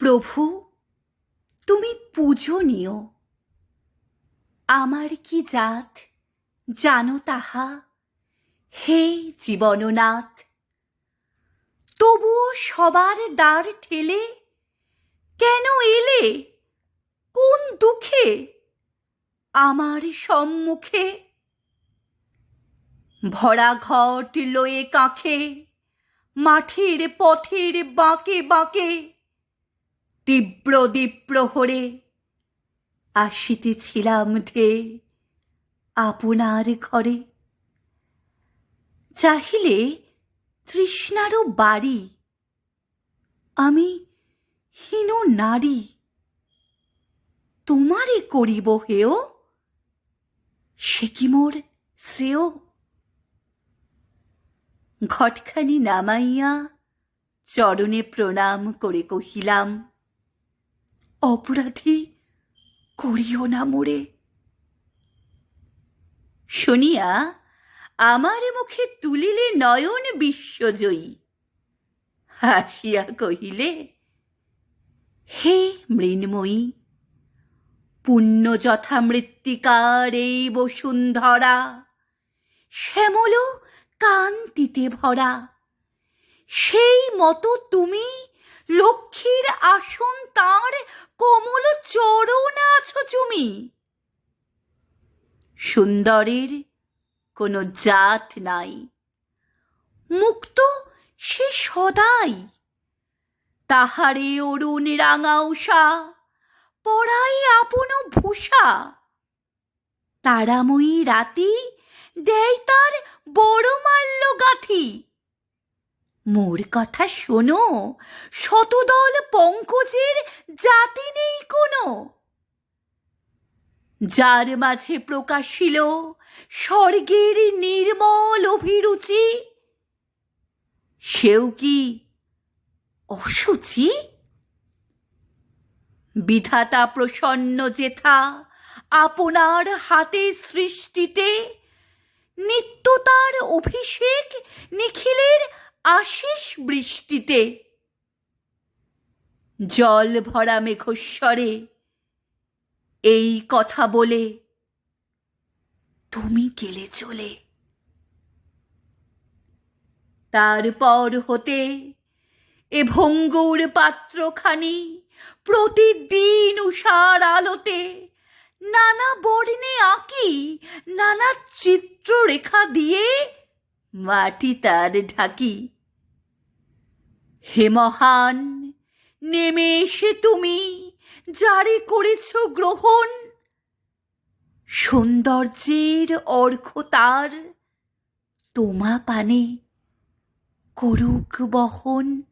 প্রভু, তুমি পূজনীয় আমার কি জাত জানো তাহা? হে জীবননাথ, তবুও সবার দ্বার ঠেলে কেন এলে? কোন দুঃখে আমার সম্মুখে? ভরা ঘট লয়ে কাঁখে, মাঠের পথের বাঁকে বাঁকে তীব্র দ্বীপ্রহরে আসিতেছিলাম ধে আপনার ঘরে। চাহিলে তৃষ্ণারও বাড়ি। আমি হীন নারী। তোমারে করিব হেয়? সে কি মোর শ্রেয়? ঘটখানি নামাইয়া চরণে প্রণাম করে কহিলাম অপরাধী? করিও না মোরে। শুনিয়া আমার মুখে তুলিলে নয়ন বিশ্বজয়ী। হাসিয়া কহিলে, হে মৃন্ময়ী পুণ্য যথা মৃত্তিকার এই বসুন্ধরা, শ্যামল কান্তিতে ভরা, সেই মতো তুমি লক্ষ্মীর আসন তার কমল চরণ আছো তুমি। সুন্দরের কোনো জাত নাই। মুক্ত সে সদাই। তাহারে অরুণ রাঙা উষা পড়াই আপন ভূষা। তারাময়ী রাতি দেয় তার বড় মাল্য গাথি। মোর কথা শোনো, শতদল পঙ্কজের জাতি নেই কোনো। যার মাঝে প্রকাশিল স্বর্গের নির্মল অভিরুচি, সেও কি অসুচি? বিধাতা প্রসন্ন যেথা আপনার হাতে সৃষ্টিতে নিত্য তার অভিষেক নিখিলের আশিস বৃষ্টিতে। জল ভরা মেঘস্বরে এই কথা বলে, তুমি গেলে চলে। তারপর হতে এ ভঙ্গুর পাত্রখানি, প্রতিদিন উষার আলোতে, নানা বর্ণে আঁকি, নানা চিত্ররেখা দিয়ে মাটি তার ঢাকি। হে মহান, নেমে এসে তুমি জারি করেছ গ্রহণ। সৌন্দর্যের অর্ঘ তার তোমা পানে করুক বহন।